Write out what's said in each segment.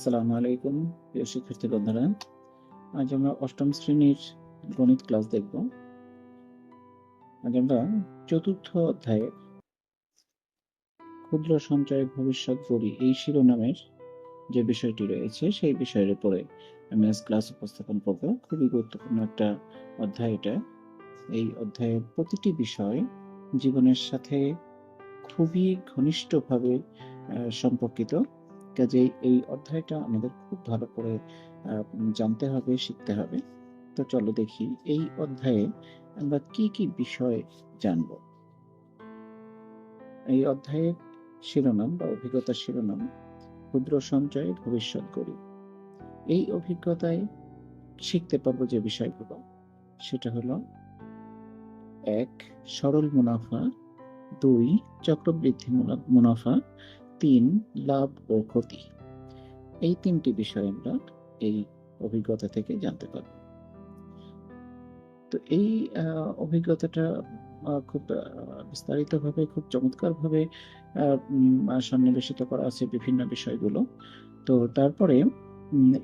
আসসালামু আলাইকুম, প্রিয় শিক্ষার্থী বন্ধুরা। আজ আমরা অষ্টম শ্রেণির গণিত ক্লাস দেখব। আজ আমরা চতুর্থ অধ্যায়ে ক্ষুদ্র সঞ্চয় ভবিষ্যৎ গড়ি এই শিরোনামের যে বিষয়টি রয়েছে, সেই বিষয়ের উপরে আমি আজ ক্লাস উপস্থাপন করব। খুবই গুরুত্বপূর্ণ একটা অধ্যায় এটা। এই অধ্যায়ের প্রতিটি বিষয় জীবনের সাথে খুবই ঘনিষ্ঠভাবে সম্পর্কিত। কাজেই এই অধ্যায়টা আমাদের খুব ভালো করে জানতে হবে, শিখতে হবে। তো চলো দেখি, এই অধ্যায়ে আমরা কি কি বিষয় জানব? এই অধ্যায়ের শিরোনাম বা অভিজ্ঞতার শিরোনাম, ক্ষুদ্র সঞ্চয় ভবিষ্যৎ গড়ি। এই অভিজ্ঞতায় শিখতে পারব যে বিষয়গুলো। সেটা হলো, এক, সরল মুনাফা। দুই চক্রবৃদ্ধি মুনাফা। তিন, লাভ ও ক্ষতি। এই তিনটি বিষয় আমরা এই অভিজ্ঞতা থেকে জানতে পারব। তো এই অভিজ্ঞতাটা খুব বিস্তারিত ভাবে খুব চমৎকার ভাবে সন্নিবেশিত করা আছে বিভিন্ন বিষয়গুলো। তো তারপরে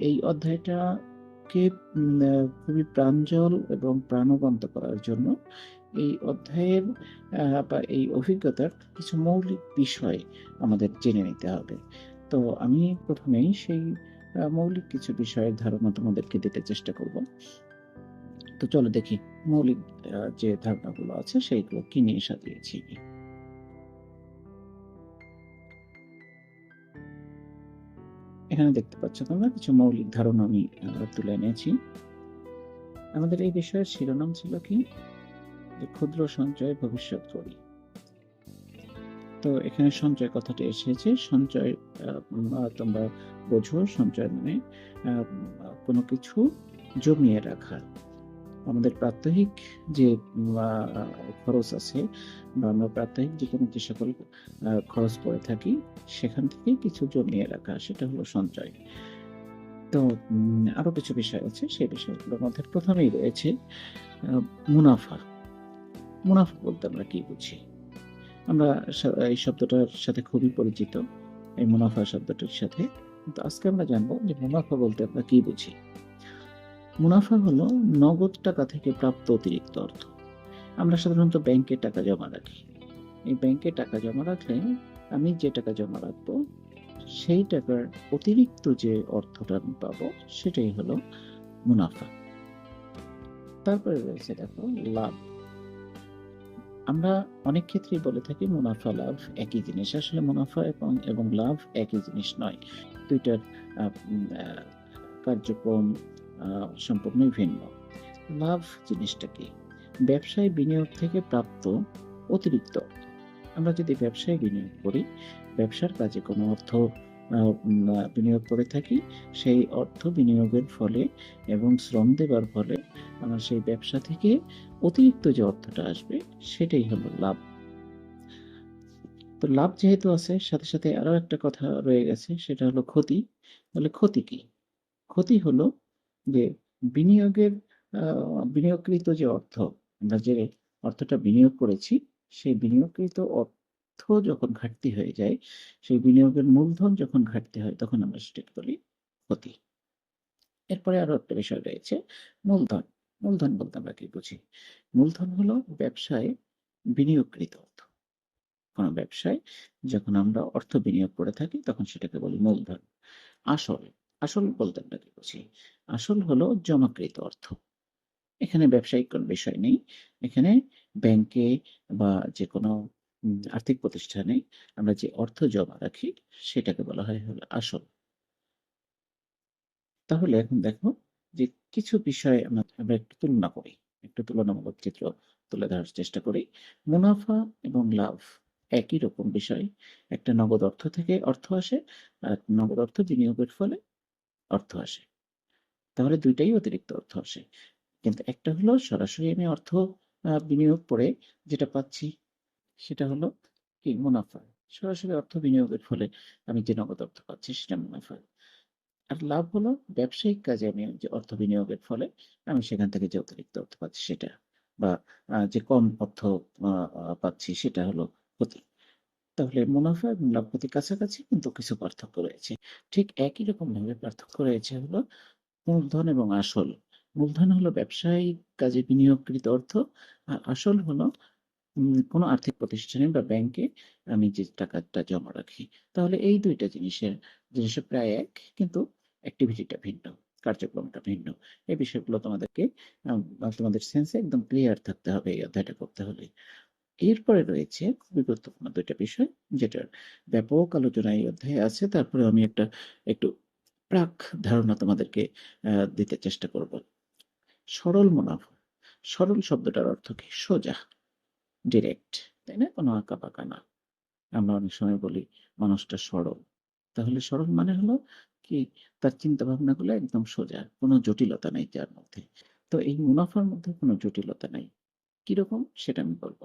এই অধ্যায়টাকে খুবই প্রাঞ্জল এবং প্রাণবন্ত করার জন্য এই অধ্যায়ের বা এই অভিজ্ঞতার কিছু মৌলিক বিষয় আমাদের জেনে নিতে হবে। তো আমি প্রথমেই সেই মৌলিক কিছু বিষয়ের ধারণা তোমাদেরকে দিতে চেষ্টা করব। তো চলো দেখি মৌলিক যে ধারণাগুলো আছে সেইগুলো কি নিয়ে সাজিয়েছি। এখানে দেখতে পাচ্ছ তোমরা কিছু মৌলিক ধারণা আমি তুলে এনেছি। আমাদের এই বিষয়ের শিরোনাম ছিল কি? যে ক্ষুদ্র সঞ্চয় ভবিষ্যৎ করি। তো এখানে সঞ্চয় কথাটা এসেছে, সঞ্চয় তোমরা বোঝো, সঞ্চয় মানে কোনো কিছু জমিয়ে রাখা। আমাদের প্রাত্যহিক যে খরচ আছে বা আমরা প্রাত্যহিক যে কোনো যে সকল খরচ করে থাকি, সেখান থেকে কিছু জমিয়ে রাখা, সেটা হলো সঞ্চয়। তো আরও কিছু বিষয় আছে, সেই বিষয়গুলোর মধ্যে প্রথমেই রয়েছে মুনাফা। মুনাফা বলতে আমরা কি বুঝি? আমরা এই শব্দটার সাথে খুবই পরিচিত। এই মুনাফা শব্দটার সাথে। তো আজকে আমরা জানব যে মুনাফা বলতে আমরা কি বুঝি? মুনাফা হলো নগদ টাকা থেকে প্রাপ্ত অতিরিক্ত অর্থ। আমরা সাধারণত ব্যাংকে টাকা জমা রাখি। এই ব্যাংকে টাকা জমা রাখলে আমি যে টাকা জমা রাখব, সেই টাকার অতিরিক্ত যে অর্থটা আমি পাবো, সেটাই হলো মুনাফা। তারপরে রয়েছে দেখো লাভ। আমরা অনেক ক্ষেত্রেই বলে থাকি মুনাফা, লাভ একই জিনিস। আসলে মুনাফা এবং এবং লাভ একই জিনিস নয়। দুইটার কার্যক্রম সম্পূর্ণই ভিন্ন। লাভ জিনিসটা কি? ব্যবসায় বিনিয়োগ থেকে প্রাপ্ত অতিরিক্ত। আমরা যদি ব্যবসায় বিনিয়োগ করি, ব্যবসার কাজে কোনো অর্থ বিনিয়োগ করে থাকি, সেই অর্থ বিনিয়োগের ফলে এবং শ্রম দেবার ফলে আমরা সেই ব্যবসা থেকে অতিরিক্ত যে অর্থটা আসবে, সেটাই হলো লাভ। তো লাভ যেহেতু আছে, সাথে সাথে আরও একটা কথা রয়ে গেছে, সেটা হলো ক্ষতি। তাহলে ক্ষতি কি? ক্ষতি হলো যে বিনিয়োগের বিনিয়োগকৃত যে অর্থ, আমরা যে অর্থটা বিনিয়োগ করেছি, সেই বিনিয়োগকৃত অর্থ যখন ঘাটতি হয়ে যায়, সেই বিনিয়োগের মূলধন যখন ঘাটতি হয়, তখন আমরা সেটাকে বলি ক্ষতি। এরপরে আরও একটা বিষয় রয়েছে, মূলধন। মূলধন বলতে আমরা কি বুঝি? মূলধন হলো ব্যবসায় বিনিয়োগকৃত অর্থ। কোনো ব্যবসায় যখন আমরা অর্থ বিনিয়োগ করে থাকি, তখন সেটাকে বলি মূলধন। আসল আসল বলতে আমরা কি বুঝি? আসল হলো জমাকৃত অর্থ। এখানে ব্যবসায়িক কোনো বিষয় নেই। এখানে ব্যাংকে বা যে কোনো আর্থিক প্রতিষ্ঠানে আমরা যে অর্থ জমা রাখি, সেটাকে বলা হয় হলো আসল। তাহলে এখন দেখো যে কিছু বিষয়ে আমরা একটু তুলনা করি, একটু তুলনামূলক চিত্র তুলে ধরার চেষ্টা করি। মুনাফা এবং লাভ একই রকম বিষয়। একটা নগদ অর্থ থেকে অর্থ আসে, আর নগদ অর্থ বিনিয়োগের ফলে অর্থ আসে। তাহলে দুইটাই অতিরিক্ত অর্থ আসে। কিন্তু একটা হলো সরাসরি আমি অর্থ বিনিয়োগ করে যেটা পাচ্ছি, সেটা হলো কি মুনাফা। সরাসরি অর্থ বিনিয়োগের ফলে আমি যে নগদ অর্থ পাচ্ছি, সেটা মুনাফা। আর লাভ হলো ব্যবসায়িক কাজে আমি যে অর্থ বিনিয়োগের ফলে আমি সেখান থেকে যে অতিরিক্ত অর্থ পাচ্ছি সেটা বা যে কম অর্থ পাচ্ছি সেটা হলো ক্ষতি। তাহলে মুনাফা এবং লাভ ক্ষতি কাছাকাছি কিন্তু কিছু পার্থক্য রয়েছে। ঠিক একই রকম ভাবে পার্থক্য রয়েছে হলো মূলধন এবং আসল। মূলধন হলো ব্যবসায়িক কাজে বিনিয়োগকৃত অর্থ আর আসল হলো কোনো আর্থিক প্রতিষ্ঠানে বা ব্যাংকে আমি যে টাকাটা জমা রাখি। তাহলে এই দুইটা জিনিসের জিনিসের প্রায় এক, কিন্তু অ্যাক্টিভিটিটা ভিন্ন, কার্যক্রমটা ভিন্ন। এই বিষয়গুলো তোমাদেরকে তোমাদের সেন্সে একদম ক্লিয়ার থাকতে হবে এই অধ্যায়টা করতে হলে। এরপরে রয়েছে খুবই গুরুত্বপূর্ণ দুইটা বিষয়, যেটার ব্যাপক আলোচনা এই অধ্যায়ে আছে। তারপরে আমি একটা, একটু প্রাক ধারণা তোমাদেরকে দিতে চেষ্টা করব। সরল মুনাফা, সরল শব্দটার অর্থ কি? সোজা ডিরেক্ট তাই না? কোনো আঁকা বাঁকা না। আমরা অনেক সময় বলি, মানুষটা সরল। তাহলে সরল মানে হলো কি তার চিন্তা ভাবনাগুলো একদম সোজা, কোনো জটিলতা নেই যার মধ্যে। তো এই মুনাফার মধ্যে কোনো জটিলতা নাই। কীরকম সেটা আমি বলব।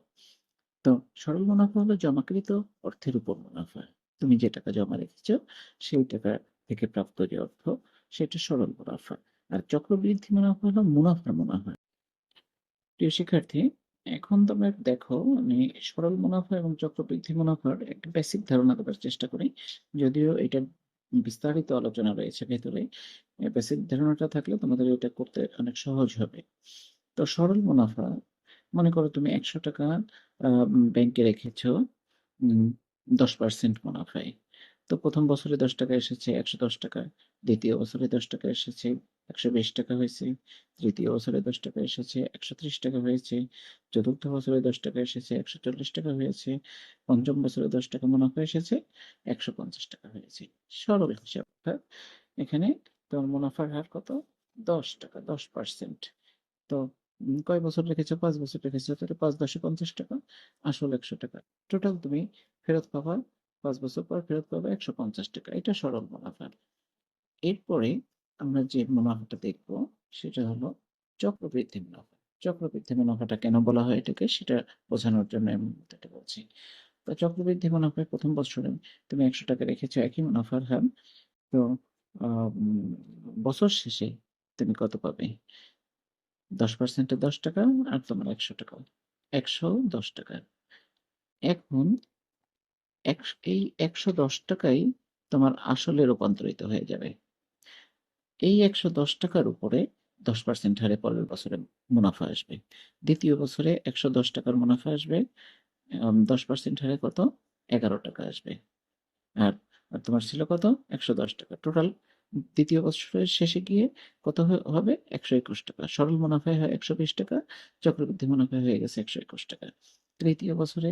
তো সরল মুনাফা হলো জমাকৃত অর্থের উপর মুনাফা। তুমি যে টাকা জমা রেখেছো, সেই টাকা থেকে প্রাপ্ত যে অর্থ, সেটা সরল মুনাফা। আর চক্রবৃদ্ধি মুনাফা হলো মুনাফার মুনাফা। প্রিয় শিক্ষার্থী, এখন তোমরা দেখো, আমি সরল মুনাফা এবং চক্রবৃদ্ধি মুনাফার একটা বেসিক ধারণা দেওয়ার চেষ্টা করি। যদিও এটা বিস্তারিত আলোচনা রয়েছে ভেতরে। বেসিক ধারণাটা থাকলে তোমাদের এটা করতে অনেক সহজ হবে। তো সরল মুনাফা, মনে করো তুমি একশো টাকা ব্যাংকে রেখেছ দশ পার্সেন্ট মুনাফায়। তো প্রথম বছরে দশ টাকা এসেছে, একশো দশ টাকা, দ্বিতীয় বছরে দশ টাকা এসেছে একশো বিশ টাকা হয়েছে, তৃতীয় বছরে দশ টাকা এসেছে, একশো ত্রিশ টাকা হয়েছে, চতুর্থ বছরে দশ টাকা এসেছে, একশো চল্লিশ টাকা হয়েছে, পঞ্চম বছরে দশ টাকা মুনাফা এসেছে, একশো পঞ্চাশ টাকা হয়েছে। সরল হিসাব অর্থাৎ এখানে তোমার মুনাফার হার কত? দশ টাকা, দশ পার্সেন্ট। তো কয় বছর রেখেছো? পাঁচ বছর রেখেছো, তাহলে পাঁচ দশে পঞ্চাশ টাকা, আসল একশো টাকা। টোটাল তুমি ফেরত পাবা, পাঁচ বছর পর ফেরত পাবে একশো পঞ্চাশ টাকা। এটা সরল মুনাফা। এরপরে আমরা যে মুনাফাটা দেখব, সেটা হলো চক্রবৃদ্ধি মুনাফা। চক্রবৃদ্ধি মুনাফাটা কেন বলা হয় এটাকে? সেটা বোঝানোর জন্য আমি এটা বলছি। তো চক্রবৃদ্ধি মুনাফায় প্রথম বছরে তুমি একশো টাকা রেখেছো, একই মুনাফার হার। তো বছর শেষে তুমি কত পাবে? দশ পার্সেন্টে দশ টাকা আর তোমার একশো টাকা। একশো দশ টাকা। এখন এই একশো দশ টাকাই তোমার আসলে রূপান্তরিত হয়ে যাবে। এই একশো দশ টাকার উপরে দশ পার্সেন্ট হারে পরের বছরে মুনাফা আসবে। দ্বিতীয় বছরে একশো দশ টাকার মুনাফা আসবে দশ পার্সেন্ট হারে কত? এগারো টাকা আসবে। আর আর তোমার ছিল কত? একশো দশ টাকা। টোটাল দ্বিতীয় বছরের শেষে গিয়ে কত হবে? একশো একুশ টাকা। সরল মুনাফায় হয় একশো বিশ টাকা, চক্রবৃদ্ধি মুনাফায় হয়ে গেছে একশো একুশ টাকা। তৃতীয় বছরে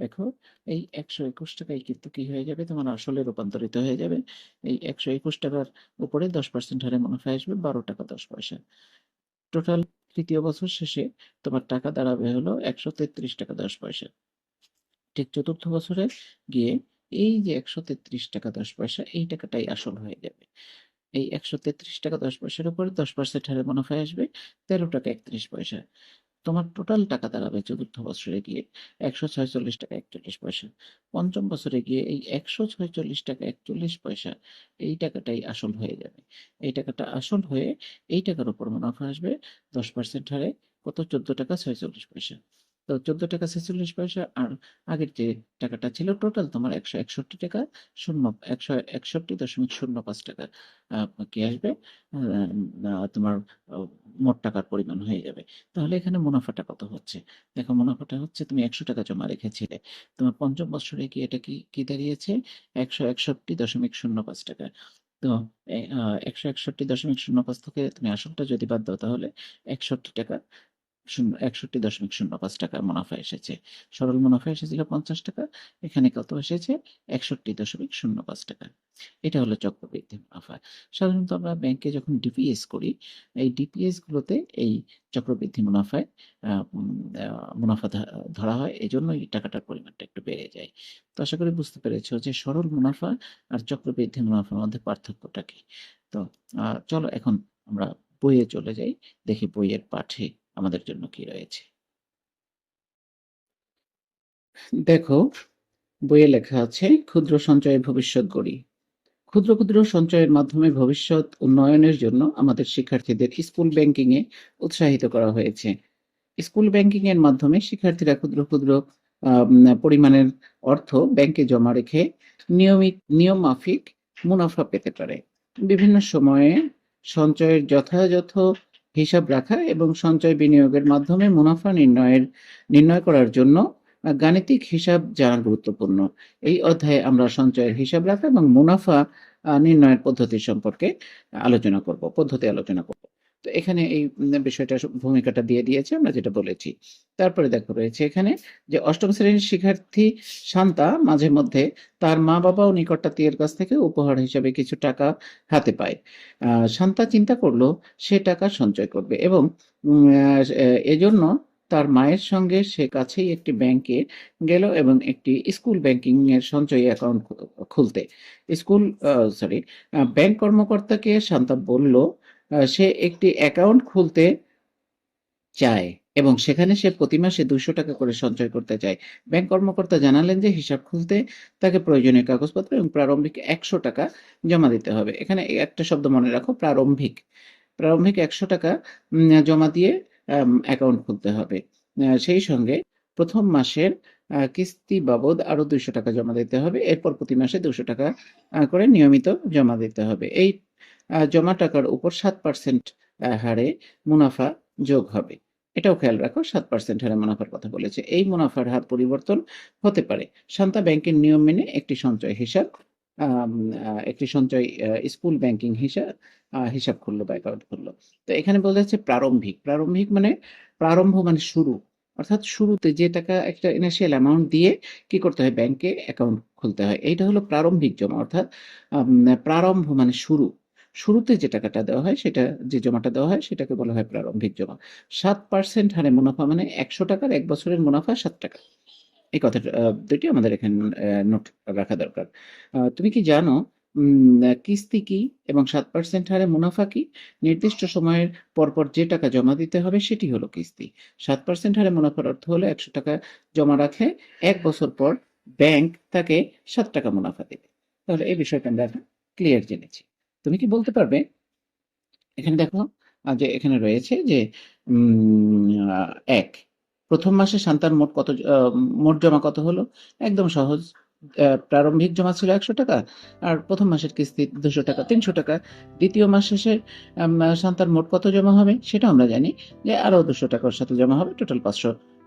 দেখো এই একশো একুশ টাকায় কিন্তু কি হয়ে যাবে? তোমার আসলে রূপান্তরিত হয়ে যাবে। এই একশো একুশ টাকার উপরে দশ পার্সেন্ট হারে মুনাফা আসবে, বারো টাকা দশ পয়সা। টোটাল তৃতীয় বছর শেষে তোমার টাকা দাঁড়াবে হলো একশো তেত্রিশ টাকা দশ পয়সা। ঠিক চতুর্থ বছরে গিয়ে এই যে একশো তেত্রিশ টাকা দশ পয়সা, এই টাকাটাই আসল হয়ে যাবে। এই একশো তেত্রিশ টাকা দশ পয়সার উপরে দশ পার্সেন্ট হারে মুনাফা আসবে, তেরো টাকা একত্রিশ পয়সা। তোমার টোটাল টাকা দাঁড়াবে চতুর্থ বছরে গিয়ে একশো ছয়চল্লিশ টাকা একচল্লিশ পয়সা। পঞ্চম বছরে গিয়ে এই একশো ছয়চল্লিশ টাকা একচল্লিশ পয়সা, এই টাকাটাই আসল হয়ে যাবে। এই টাকাটা আসল হয়ে এই টাকার উপর মুনাফা আসবে দশ পার্সেন্ট হারে। কত? চোদ্দ টাকা ছয়চল্লিশ পয়সা। তো চোদ্দ টাকা ছেচল্লিশ পয়সা আর আগের যে টাকাটা ছিল টোটাল তোমার একশো একষট্টি টাকা, শূন্য, একশো একষট্টি দশমিক শূন্য পাঁচ টাকা কি আসবে। তোমার মোট টাকার পরিমাণ হয়ে যাবে। তাহলে এখানে মুনাফাটা কত হচ্ছে? দেখো মুনাফাটা হচ্ছে তুমি একশো টাকা জমা রেখেছিলে। তোমার পঞ্চম বছরে কি এটা কি কি দাঁড়িয়েছে? একশো একষট্টি দশমিক শূন্য পাঁচ টাকা। তো একশো একষট্টি দশমিক শূন্য পাঁচ থেকে তুমি আসলটা যদি বাদ দাও তাহলে একষট্টি টাকা। শূন্য, একষট্টি দশমিক শূন্য পাঁচ টাকা মুনাফা এসেছে। সরল মুনাফা এসেছিল পঞ্চাশ টাকা? এখানে কত এসেছে? একষট্টি দশমিক শূন্য পাঁচ টাকা। এটা হলো চক্রবৃদ্ধি মুনাফা। সাধারণত আমরা ব্যাংকে যখন ডিপিএস করি, এই ডিপিএস গুলোতে এই চক্রবৃদ্ধি মুনাফায় মুনাফা ধরা হয়। এই জন্য এই টাকাটার পরিমাণটা একটু বেড়ে যায়। তো আশা করি বুঝতে পেরেছ যে সরল মুনাফা আর চক্রবৃদ্ধি মুনাফার মধ্যে পার্থক্যটা কি? তো চলো এখন আমরা বইয়ে চলে যাই, দেখি বইয়ের পাঠে আমাদের জন্য কি রয়েছে? দেখো, বইয়ে লেখা আছে, ক্ষুদ্র সঞ্চয়ে ভবিষ্যৎ গড়ি। ক্ষুদ্র ক্ষুদ্র সঞ্চয়ের মাধ্যমে ভবিষ্যৎ উন্নয়নের জন্য আমাদের শিক্ষার্থীদের স্কুল ব্যাংকিং এ উৎসাহিত করা হয়েছে। স্কুল ব্যাংকিং এর মাধ্যমে শিক্ষার্থীরা ক্ষুদ্র ক্ষুদ্র পরিমাণের অর্থ ব্যাংকে জমা রেখে নিয়মিত নিয়ম মাফিক মুনাফা পেতে পারে। বিভিন্ন সময়ে সঞ্চয়ের যথাযথ হিসাব রাখা এবং সঞ্চয় বিনিয়োগের মাধ্যমে মুনাফা নির্ণয়ের নির্ণয় করার জন্য গাণিতিক হিসাব জানা গুরুত্বপূর্ণ। এই অধ্যায়ে আমরা সঞ্চয়ের হিসাব রাখা এবং মুনাফা নির্ণয়ের পদ্ধতি সম্পর্কে আলোচনা করব, পদ্ধতি আলোচনা করব। তো এখানে এই বিষয়টা ভূমিকাটা দিয়ে দিয়েছে, আমরা যেটা বলেছি। তারপরে দেখো রয়েছে এখানে যে অষ্টম শ্রেণির শিক্ষার্থী শান্তা মাঝে মধ্যে তার মা-বাবা ও নিকটাত্মীয়ের কাছ থেকে উপহার হিসেবে কিছু টাকা হাতে পায়। শান্তা চিন্তা করল সে টাকা সঞ্চয় করবে এবং এজন্য তার মায়ের সঙ্গে সে কাছেই একটি ব্যাংকে গেল এবং একটি স্কুল ব্যাংকিং এর সঞ্চয়ী অ্যাকাউন্ট খুলতে। স্কুল সরি ব্যাংক কর্মকর্তাকে শান্তা বলল সে একটি অ্যাকাউন্ট খুলতে চায় এবং সেখানে সে প্রতি মাসে ৳২০০ করে সঞ্চয় করতে চায়। ব্যাংক কর্মকর্তা জানালেন যে হিসাব খুলতে তাকে প্রয়োজনীয় কাগজপত্র এবং প্রারম্ভিক ৳১০০ জমা দিতে হবে। এখানে একটা শব্দ মনে রাখো, প্রারম্ভিক। প্রারম্ভিক একশো টাকা জমা দিয়ে অ্যাকাউন্ট খুলতে হবে। সেই সঙ্গে প্রথম মাসের কিস্তি বাবদ আরও ৳২০০ জমা দিতে হবে। এরপর প্রতি মাসে দুশো টাকা করে নিয়মিত জমা দিতে হবে। এই জমা টাকার উপর সাত পার্সেন্ট হারে মুনাফা যোগ হবে। এটাও খেয়াল রাখো, সাত পার্সেন্ট হারে মুনাফার কথা বলেছে। এই মুনাফার হার পরিবর্তন হতে পারে। শান্তা ব্যাংকের নিয়ম মেনে একটি সঞ্চয় হিসাব একটি সঞ্চয় স্কুল ব্যাংকিং হিসাব হিসাব খুললো বা অ্যাকাউন্ট খুললো তো এখানে বলা হচ্ছে প্রারম্ভিক। প্রারম্ভিক মানে প্রারম্ভ মানে শুরু। অর্থাৎ শুরুতে যে টাকা একটা ইনিশিয়াল অ্যামাউন্ট দিয়ে কি করতে হয় ব্যাংকে অ্যাকাউন্ট খুলতে হয়। এইটা হলো প্রারম্ভিক জমা অর্থাৎ প্রারম্ভ মানে শুরু। শুরুতে যে টাকাটা দেওয়া হয়, সেটা যে জমাটা দেওয়া হয়, সেটাকে বলা হয় প্রারম্ভিক জমা। সাত পার্সেন্ট হারে মুনাফা মানে একশো টাকার এক বছরের মুনাফা সাত টাকা এই কথাটা আ ২ টি আমাদের এখানে নোট রাখা দরকার। তুমি কি জানো কিস্তি কি এবং সাত পার্সেন্ট হারে মুনাফা কি? নির্দিষ্ট সময়ের পরপর যে টাকা জমা দিতে হবে, সেটি হলো কিস্তি। সাত পার্সেন্ট হারে মুনাফার অর্থ হলো ৳১০০ জমা রাখে, এক বছর পর ব্যাংক তাকে সাত টাকা মুনাফা দেবে। তাহলে এই বিষয়টা আমরা ক্লিয়ার জেনেছি। তুমি কি বলতে পারবে এখানে দেখো যে এখানে রয়েছে যে এক, প্রথম মাসে শান্তার মোট কত মোট জমা কত হলো? একদম সহজ। প্রারম্ভিক জমা ছিল ৳১০০ আর প্রথম মাসের কিস্তি ৳২০০ ৳৩০০ দ্বিতীয় মাস শেষে, আম, শান্তার মোট কত জমা হবে? সেটাও আমরা জানি যে আরও ৳২০০ ওর সাথে জমা হবে। টোটাল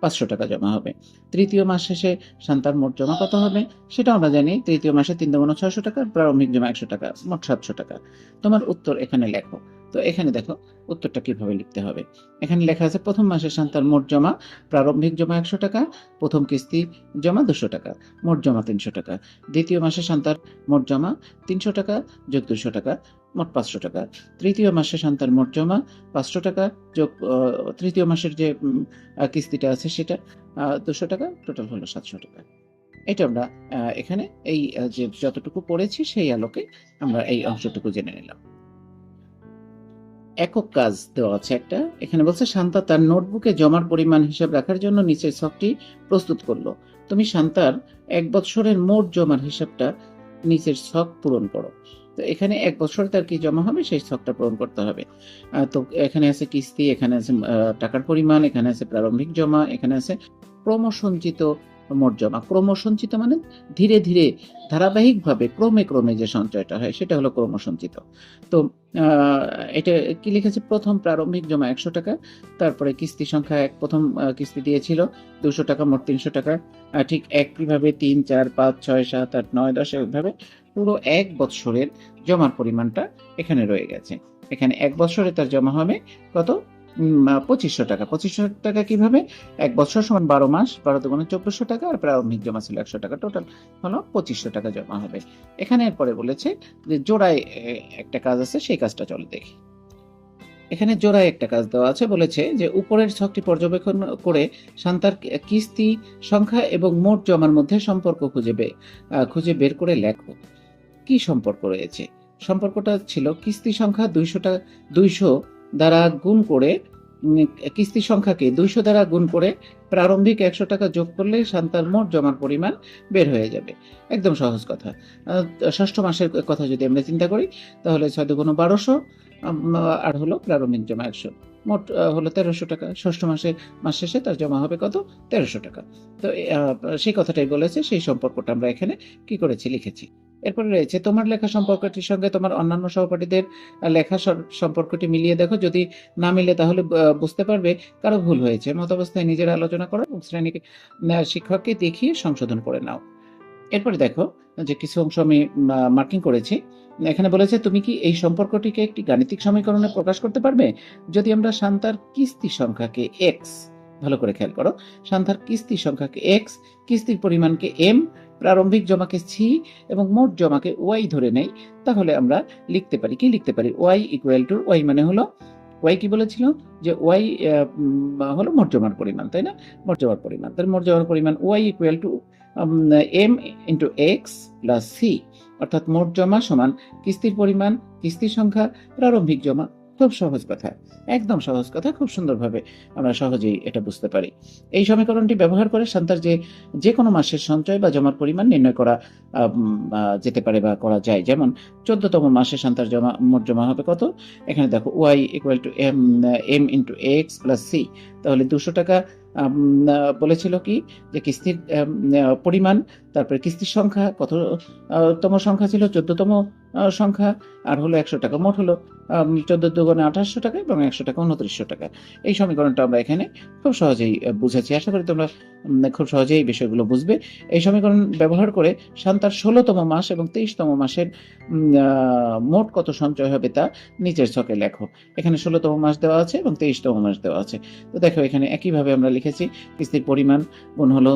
৳৫০০ ৳৫০০ জমা হবে। তৃতীয় মাস শেষে শান্তার মোট জমা কত হবে? সেটা আমরা জানি। তৃতীয় মাসে ৩ দুগুণ ৳৬০০ প্রারম্ভিক জমা ৳১০০ মোট ৳৭০০ তোমার উত্তর এখানে লেখো। তো এখানে দেখো, উত্তরটা কীভাবে লিখতে হবে। এখানে লেখা আছে, প্রথম মাসে শান্তার মোট জমা, প্রারম্ভিক জমা ৳১০০ ১ম কিস্তি জমা ৳২০০ মোট জমা ৳৩০০ দ্বিতীয় মাসে শান্তার মোট জমা ৳৩০০ যোগ ৳২০০ মোট ৳৫০০ তৃতীয় মাসে শান্তার মোট জমা ৳৫০০ যোগ তৃতীয় মাসের যে কিস্তিটা আছে সেটা দুশো টাকা, টোটাল হলো ৳৭০০ এটা আমরা এখানে এই যে যতটুকু পড়েছি সেই আলোকে আমরা এই অংশটুকু জেনে নিলাম। একক কাজ দেওয়া আছে একটা। এখানে বলছে, শান্তা তার নোটবুকে জমার পরিমাণ হিসাব রাখার জন্য নিচের ছকটি প্রস্তুত করল তুমি শান্তার ১ বৎসরের মোট জমার হিসাবটা নিচের ছক পূরণ করো। তো এখানে এক বছর তার কি জমা হবে সেই ছকটা পূরণ করতে হবে। তো এখানে আছে কিস্তি, এখানে আছে টাকার পরিমাণ, এখানে আছে প্রারম্ভিক জমা, এখানে আছে ক্রমসঞ্চিত মোট জমা। ক্রমসঞ্চিত মানে ধীরে, ধীরে ধারাবাহিকভাবে ক্রমে, ক্রমে যে সঞ্চয়টা হয় সেটা হলো ক্রমসঞ্চিত। তো এটা কি লিখেছে প্রথম প্রারম্ভিক জমা ৳১০০ তারপরে কিস্তি সংখ্যা এক প্রথম কিস্তি দিয়েছিল ৳২০০ মোট ৳৩০০ আ ঠিক একইভাবে ৩, ৪, ৫, ৬, ৭, ৮, ৯, ১০ এভাবে পুরো এক বৎসরের জমার পরিমাণটা এখানে রয়ে গেছে। এখানে এক বছরে তার জমা হবে কত? পঁচিশশো টাকা পঁচিশশো টাকা কীভাবে? এক বছর সমান ১২ মাস, বারো ১২ দুগুণে ৳২৪০০ আর প্রারম্ভিক জমা ছিল ৳১০০ টোটাল হলো ৳২৫০০ জমা হবে। এখানে এরপরে বলেছে যে জোড়ায় একটা কাজ আছে সেই কাজটা চলে দেখি। এখানে জোড়ায় একটা কাজ দেওয়া আছে বলেছে যে উপরের ছকটি পর্যবেক্ষণ করে শান্তার কি কিস্তি সংখ্যা এবং মোট জমার মধ্যে সম্পর্ক খুঁজে খুঁজে বের করে লেখো। কি সম্পর্ক রয়েছে? সম্পর্কটা ছিল কিস্তি সংখ্যা দুইশোটা দুইশো দ্বারা গুণ করে কিস্তি সংখ্যাকে ২০০ দ্বারা গুণ করে প্রারম্ভিক ৳১০০ যোগ করলে শান্তার মোট জমার পরিমাণ বের হয়ে যাবে। একদম সহজ কথা। ষষ্ঠ মাসের কথা যদি আমরা চিন্তা করি, তাহলে ৬ দুগুণ বারোশো আর হলো প্রারম্ভিক জমা ১০০ মোট হলো তেরোশো টাকা ষষ্ঠ মাসে, মাস শেষে তার জমা হবে কত তেরোশো টাকা তো সেই কথাটাই বলেছে, সেই সম্পর্কটা আমরা এখানে কি করেছি, লিখেছি এরপরে রয়েছে, তোমার লেখা সম্পর্কটির সঙ্গে তোমার অন্যান্য সহপাঠীদের লেখা সম্পর্কটি মিলিয়ে দেখো। যদি না মিলে তাহলে বুঝতে পারবে কারও ভুল হয়েছে। মতাবস্থায় নিজের আলোচনা করো এবং শ্রেণীকে শিক্ষককে দেখিয়ে সংশোধন করে নাও। এরপরে দেখো যে কিছু অংশ আমি মার্কিং করেছি। এখানে বলেছে, তুমি কি এই সম্পর্কটিকে একটি গাণিতিক সমীকরণে প্রকাশ করতে পারবে? যদি আমরা শান্তার কিস্তি সংখ্যাকে এক্স ভালো করে খেয়াল করো, শান্তার কিস্তি সংখ্যাকে এক্স কিস্তির পরিমাণকে এম প্রারম্ভিক জমাকে সি এবং মোট জমাকে ওয়াই ধরে নেই, তাহলে আমরা লিখতে পারি, কি লিখতে পারি? ওয়াই ইকুয়াল টু ওয়াই মানে হলো, ওয়াই কি বলেছিল? যে ওয়াই হলো মোট জমার পরিমাণ, তাই না? মোট জমার পরিমাণ। তাহলে মোট জমার পরিমাণ Y equal to M into X plus C, অর্থাৎ মোট জমা সমান কিস্তির পরিমাণ, কিস্তির সংখ্যা, প্রারম্ভিক জমা। খুব সহজ কথা একদম সহজ কথা খুব সুন্দরভাবে আমরা সহজেই এটা বুঝতে পারি। এই সমীকরণটি ব্যবহার করে শান্তার যে যে কোনো মাসের সঞ্চয় বা জমার পরিমাণ নির্ণয় করা যেতে পারে বা করা যায়। যেমন চোদ্দতম মাসে শান্তার জমা মোট জমা হবে কত? এখানে দেখো Y equal to M M into X plus C তাহলে দুশো টাকা বলেছিল কি? যে কিস্তির পরিমাণ তারপরে কিস্তির সংখ্যা কত আহ, তম সংখ্যা ছিল? চোদ্দতম সংখ্যা, আর হলো একশো টাকা। মোট হলো চোদ্দ দুগুণে আঠাশশো টাকা এবং একশো টাকা উনত্রিশশো টাকা। এই সমীকরণটা আমরা এখানে খুব সহজেই বুঝেছি। আশা করি তোমরা খুব সহজেই এই বিষয়গুলো বুঝবে। এই সমীকরণ ব্যবহার করে শান্তার ষোলোতম মাস এবং তেইশতম মাসের মোট কত সঞ্চয় হবে তা নিচের ছকে লেখো। এখানে ষোলোতম মাস দেওয়া আছে এবং তেইশতম মাস দেওয়া আছে। তো দেখো, এখানে একইভাবে আমরা লিখেছি, কিস্তির পরিমাণ গুণ হলো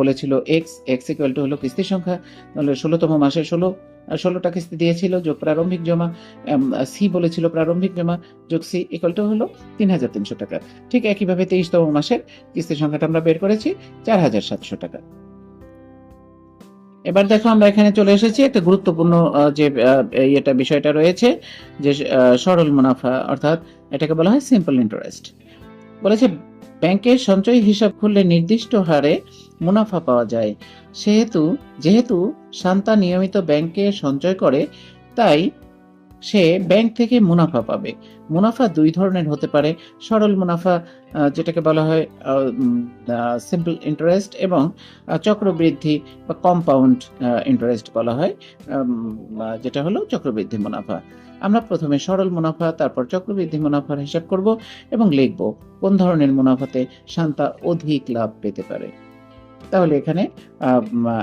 বলেছিল এক্স এক্স ইকুয়াল টু হলো কিস্তির সংখ্যা। তাহলে ষোলোতম মাসে ষোলো ষোলোটা কিস্তি দিয়েছিল যোগ প্রারম্ভিক জমা সি বলেছিল প্রারম্ভিক জমা, যোগ সি ইকুয়াল টু হলো তিন হাজার তিনশো টাকা। ঠিক একইভাবে তেইশতম মাসের কিস্তির সংখ্যাটা আমরা বের করেছি চার হাজার সাতশো টাকা। এবার দেখো আমরা এখানে চলে এসেছি একটা গুরুত্বপূর্ণ যে এটা বিষয়টা রয়েছে, যে সরল মুনাফা, অর্থাৎ এটাকে বলা হয় সিম্পল ইন্টারেস্ট বলেছে, ব্যাংকের সঞ্চয় হিসাব খুললে নির্দিষ্ট হারে মুনাফা পাওয়া যায়। সেহেতু, যেহেতু শান্তা নিয়মিত ব্যাংকে সঞ্চয় করে, তাই সে ব্যাংক থেকে মুনাফা পাবে। মুনাফা দুই ধরনের হতে পারে। সরল মুনাফা যেটাকে বলা হয় সিম্পল ইন্টারেস্ট এবং চক্রবৃদ্ধি বা কম্পাউন্ড ইন্টারেস্ট বলা হয়। যেটা হলো চক্রবৃদ্ধি মুনাফা। আমরা প্রথমে সরল মুনাফা, তারপর চক্রবৃদ্ধি মুনাফার হিসাব করব এবং লিখব কোন ধরনের মুনাফাতে শান্তা অধিক লাভ পেতে পারে। তাহলে এখানে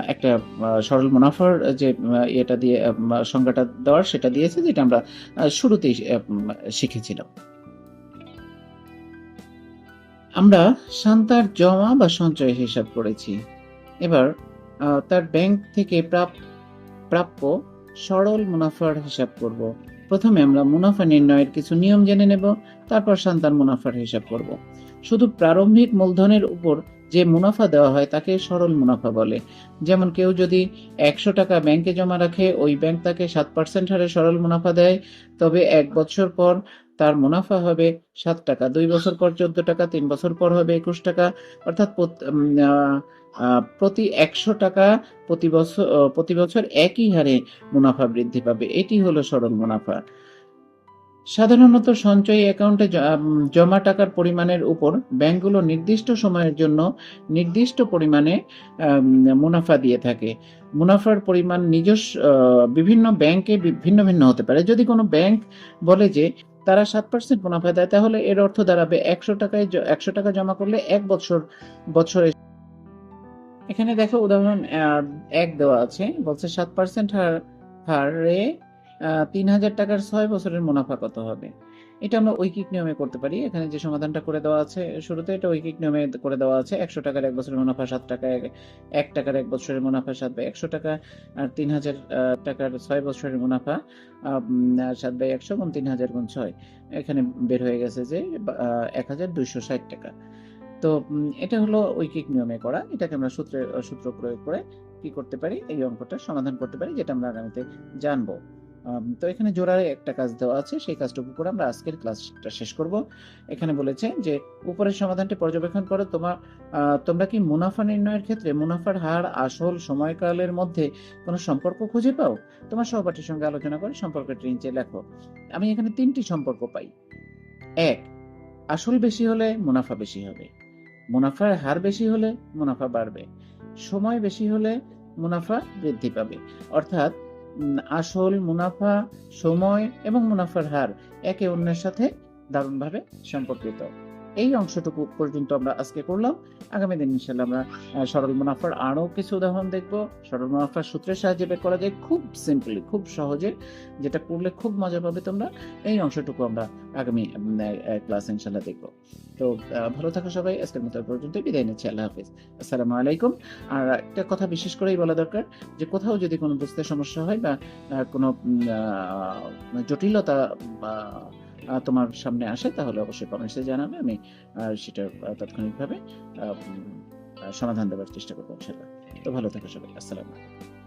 একটা সরল মুনাফার যে এটা দিয়ে সংজ্ঞাটা দেওয়ার সেটা দিয়েছে, যেটা আমরা শুরুতেই শিখেছিলাম। আমরা সান্তার জমা বা সঞ্চয় হিসাব করেছি। এবার তার ব্যাংক থেকে প্রাপ- প্রাপ্য সরল মুনাফার হিসাব করব। প্রথমে আমরা মুনাফা নির্ণয়ের কিছু নিয়ম জেনে নেব, তারপর সান্তার মুনাফার হিসাব করব। শুধু প্রারম্ভিক মূলধনের উপর যে মুনাফা দেওয়া হয় তাকে সরল মুনাফা বলে। যেমন কেউ যদি একশো টাকা ব্যাংকে জমা রাখে, ওই ব্যাংক তাকে সাত পার্সেন্ট হারে সরল মুনাফা দেয়। তবে এক বছর পর তার মুনাফা হবে সাত টাকা, দুই বছর পর চোদ্দ টাকা, তিন বছর পর হবে একুশ টাকা। অর্থাৎ প্রত- একশো টাকা প্রতি বছর প্রতি বছর একই হারে মুনাফা বৃদ্ধি পাবে। এটি হলো সরল মুনাফা। সাধারণত সঞ্চয়ী অ্যাকাউন্টে জমা টাকার পরিমাণের উপর ব্যাংকগুলো নির্দিষ্ট সময়ের জন্য নির্দিষ্ট পরিমাণে মুনাফা দিয়ে থাকে। মুনাফার পরিমাণ নিজস্ব বিভিন্ন ব্যাংকে ভিন্ন ভিন্ন হতে পারে। যদি কোনো ব্যাংক বলে যে তারা সাত পার্সেন্ট মুনাফা দেয়, তাহলে এর অর্থ দাঁড়াবে একশো টাকায় একশো টাকা জমা করলে এক বছর, বছরে। এখানে দেখো উদাহরণ এক দেওয়া আছে। বলছে সাত পার্সেন্ট হার, হারে তিন হাজার টাকার ছয় বছরের মুনাফা কত হবে? এটা আমরা ঐকিক নিয়মে করতে পারি। এখানে যে সমাধানটা করে দেওয়া আছে, শুরুতে এটা ঐকিক নিয়মে করে দেওয়া আছে। একশো টাকার এক বছরের মুনাফা, সাত টাকা এক- টাকার এক বছরের মুনাফা, সাত বাই একশো টাকা, আর তিন হাজার টাকার ছয় বছরের মুনাফা সাত বাই একশো গুণ তিন হাজার গুণ ছয়। এখানে বের হয়ে গেছে যে এক হাজার দুইশো ষাট টাকা। তো এটা হলো ঐকিক নিয়মে করা। এটাকে আমরা সূত্রে, সূত্র প্রয়োগ করে কি করতে পারি? এই অঙ্কটা সমাধান করতে পারি, যেটা আমরা আগামীতে জানব। তো এখানে জোড়ারে একটা কাজ দেওয়া আছে, সেই কাজটুকু করে আমরা আজকের ক্লাসটা শেষ করব। এখানে বলেছে যে, উপরের সমাধানটি পর্যবেক্ষণ করো তোমার তোমরা কি মুনাফা নির্ণয়ের ক্ষেত্রে মুনাফার হার আসল সময়কালের মধ্যে কোনো সম্পর্ক খুঁজে পাও? তোমার সহপাঠীর সঙ্গে আলোচনা করে সম্পর্কটি নিচে লেখো। আমি এখানে তিনটি সম্পর্ক পাই। এক, আসল বেশি হলে মুনাফা বেশি হবে। মুনাফার হার বেশি হলে মুনাফা বাড়বে। সময় বেশি হলে মুনাফা বৃদ্ধি পাবে। অর্থাৎ আসল মুনাফা সময় এবং মুনাফার হার একে অন্যের সাথে দারুণভাবে সম্পর্কিত। এই অংশটুকু পর্যন্ত আমরা আজকে করলাম। আগামী দিন ইনশাল্লাহ আমরা সরল মুনাফার আরও কিছু উদাহরণ দেখব। সরল মুনাফার সূত্রের সাহায্যে বের করা যায় খুব সিম্পলি খুব সহজে, যেটা করলে খুব মজা পাবে তোমরা। এই অংশটুকু আমরা আগামী ক্লাস ইনশাল্লাহ দেখব। তো ভালো থাকো সবাই। আজকের মতো পর্যন্ত বিদায় নিচ্ছি। আল্লাহ হাফিজ। আসসালামু আলাইকুম। আর একটা কথা বিশেষ করেই বলা দরকার, যে কোথাও যদি কোনো বুঝতে সমস্যা হয় বা কোনো জটিলতা বা তোমার সামনে আসে, তাহলে অবশ্যই কমেন্টসে জানাবে, আমি সেটা তাৎক্ষণিকভাবে সমাধান দেওয়ার চেষ্টা করব সেটা তো ভালো থাকো সবাই, আসসালামু আলাইকুম।